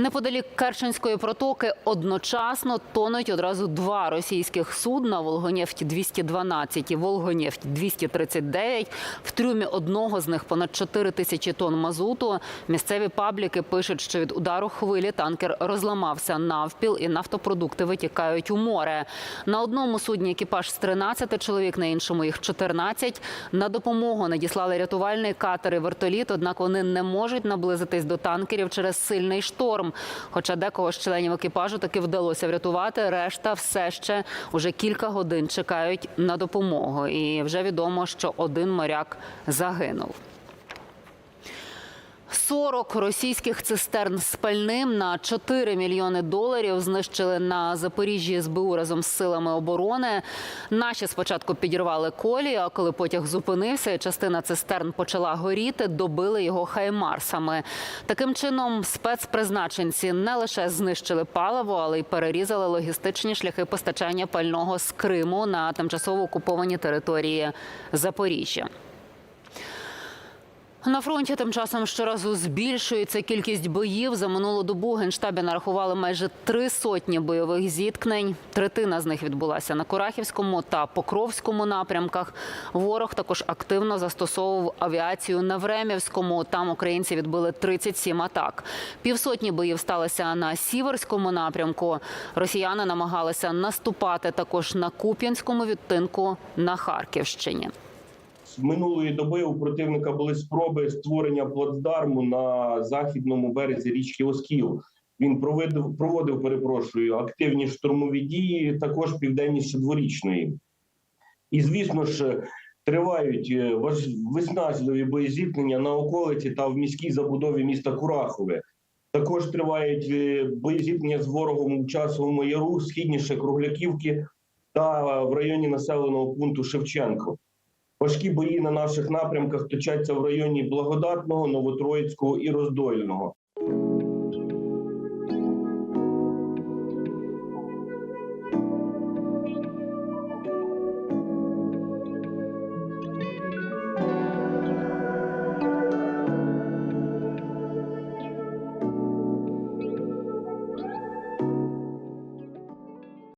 Неподалік Керченської протоки одночасно тонуть одразу два російських судна Волгонефть 212 і Волгонефть 239 В трюмі одного з них понад 4 тисячі тонн мазуту. Місцеві пабліки пишуть, що від удару хвилі танкер розламався навпіл і нафтопродукти витікають у море. На одному судні екіпаж з 13 чоловік, на іншому їх 14. На допомогу надіслали рятувальний катер і вертоліт, однак вони не можуть наблизитись до танкерів через сильний шторм. Хоча декого з членів екіпажу таки вдалося врятувати, решта все ще уже кілька годин чекають на допомогу. І вже відомо, що один моряк загинув. 40 російських цистерн з пальним на 4 мільйони доларів знищили на Запоріжжі СБУ разом з силами оборони. Наші спочатку підірвали колії, а коли потяг зупинився і частина цистерн почала горіти, добили його хаймарсами. Таким чином, спецпризначенці не лише знищили паливо, але й перерізали логістичні шляхи постачання пального з Криму на тимчасово окуповані території Запоріжжя. На фронті тим часом щоразу збільшується кількість боїв. За минулу добу генштабі нарахували майже три сотні бойових зіткнень. Третина з них відбулася на Курахівському та Покровському напрямках. Ворог також активно застосовував авіацію на Времівському. Там українці відбили 37 атак. Півсотні боїв сталося на Сіверському напрямку. Росіяни намагалися наступати також на Куп'янському відтинку на Харківщині. Минулої доби у противника були спроби створення плацдарму на західному березі річки Оскіл. Він проводив, проводив, перепрошую, активні штурмові дії, також південніше дворічної. І, звісно ж, тривають е, виснажливі боєзіткнення на околиці та в міській забудові міста Курахове. Також тривають е, боєзіткнення з ворогом у часовому яру, східніше Кругляківки та в районі населеного пункту Шевченко. Важкі бої на наших напрямках точаться в районі Благодатного, Новотроїцького і Роздольного.